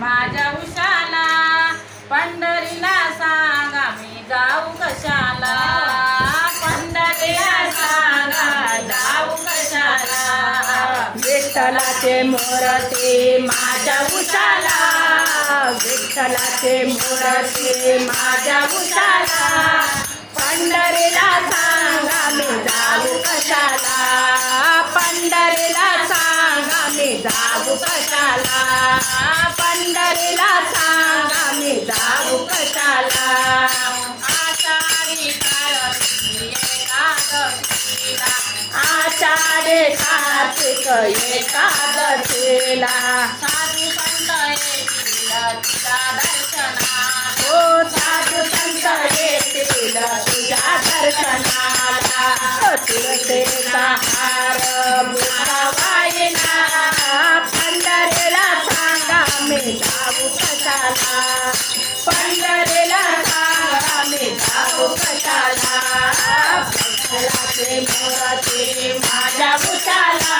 माझ्या उशाला पंढरीला सांगा मी जाऊ कशाला. पंढरीला सांगा जाऊ कशाला. विठ्ठलाचे मोरते माझ्या उशाला. विठ्ठलाचे मोरते माझ्या उशाला. पंढरीला सांगा मी जाऊ एकादशीला आषाढे कार्तिक एकादशीला साधू संत येतील तुझ्या दर्शनाला हो साधू संत येतील तुझ्या दर्शनाला तुळसेचा हार बुकावायला पंढरीला सांगा मी जाऊ कशाला पंढरीला सांगा मी जाऊ कशाला माझ्या उशाला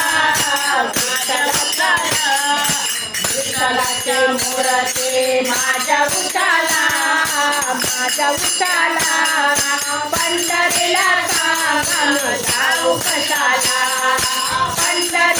माझ्या उशाला माझ्या उशाला पंढरीला जाऊ कशाला पंढरीला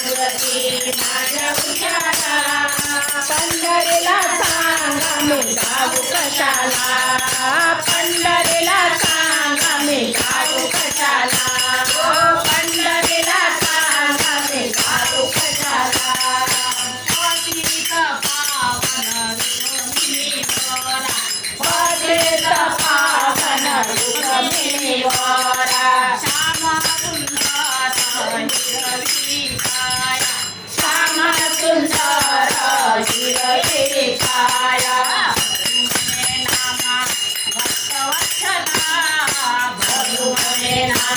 पंढरीला सांगा मी जाऊ कशाला